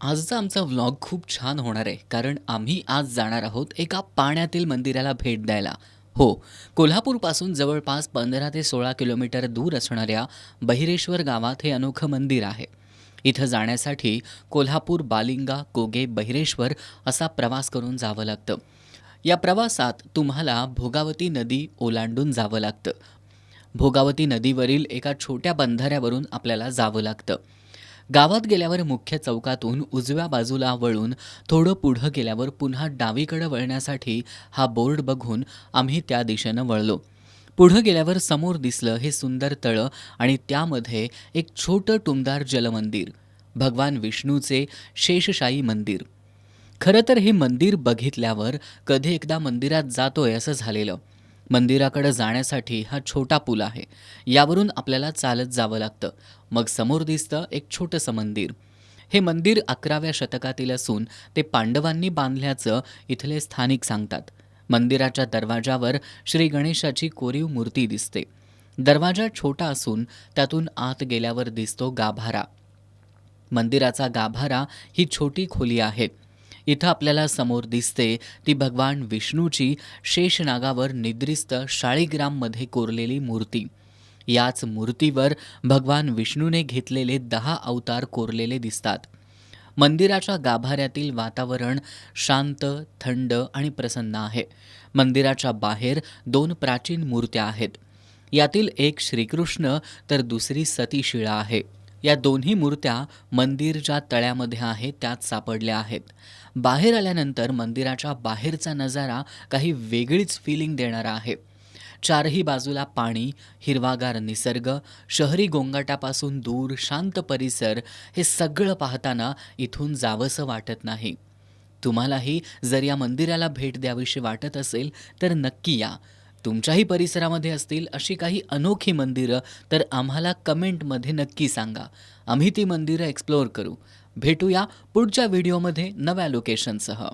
आजचा आमचा व्लॉग खूप छान होणार आहे कारण आम्ही आज जाणार आहोत एका पाण्यातील मंदिराला भेट द्यायला. हो कोल्हापूरपासून जवळपास पंधरा ते सोळा किलोमीटर दूर असणाऱ्या बहिरेश्वर गावात हे अनोखं मंदिर आहे. इथं जाण्यासाठी कोल्हापूर बालिंगा कोगे बहिरेश्वर असा प्रवास करून जावं लागतं. या प्रवासात तुम्हाला भोगावती नदी ओलांडून जावं लागतं. भोगावती नदीवरील एका छोट्या बंधाऱ्यावरून आपल्याला जावं लागतं. गावात गेल्यावर मुख्य चौकातून उजव्या बाजूला वळून थोडं पुढं गेल्यावर पुन्हा डावीकडं वळण्यासाठी हा बोर्ड बघून आम्ही त्या दिशेनं वळलो. पुढं गेल्यावर समोर दिसलं हे सुंदर तळं आणि त्यामध्ये एक छोटं टुमदार जलमंदिर भगवान विष्णूचे शेषशाही मंदिर. खरं तर हे मंदिर बघितल्यावर कधी एकदा मंदिरात जातोय असं झालेलं. मंदिराकडे जाण्यासाठी हा छोटा पूल आहे. यावरून आपल्याला चालत जावं लागतं. मग समोर दिसतं एक छोटंसं मंदिर. हे मंदिर अकराव्या शतकातील असून ते पांडवांनी बांधल्याचं इथले स्थानिक सांगतात. मंदिराच्या दरवाजावर श्री गणेशाची कोरीव मूर्ती दिसते. दरवाजा छोटा असून त्यातून आत गेल्यावर दिसतो गाभारा. मंदिराचा गाभारा ही छोटी खोली आहे. इथं आपल्याला समोर दिसते ती भगवान विष्णूची शेषनागावर निद्रिस्त शाळीग्राममध्ये कोरलेली मूर्ती. याच मूर्तीवर भगवान विष्णूने घेतलेले दहा अवतार कोरलेले दिसतात. मंदिराच्या गाभाऱ्यातील वातावरण शांत थंड आणि प्रसन्न आहे. मंदिराच्या बाहेर दोन प्राचीन मूर्त्या आहेत. यातील एक श्रीकृष्ण तर दुसरी सतीशिळा आहे. या दोन्ही मूर्त्या मंदिर ज्या तळ्यामध्ये आहे त्यात सापडल्या आहेत. बाहेर आल्यानंतर मंदिराच्या बाहेरचा नजारा काही वेगळीच फिलिंग देणारा आहे. चारही बाजूला पाणी हिरवागार निसर्ग शहरी गोंगाटापासून दूर शांत परिसर हे सगळं पाहताना इथून जावंसं वाटत नाही. तुम्हालाही जर या मंदिराला भेट द्यावीशी वाटत असेल तर नक्की या. तुमच्याही परिसरामध्ये असतील अशी काही अनोखी मंदिरं तर आम्हाला कमेंटमध्ये नक्की सांगा. आम्ही ती मंदिरं एक्सप्लोअर करू. भेटूया पुढच्या व्हिडिओमध्ये नव्या लोकेशनसह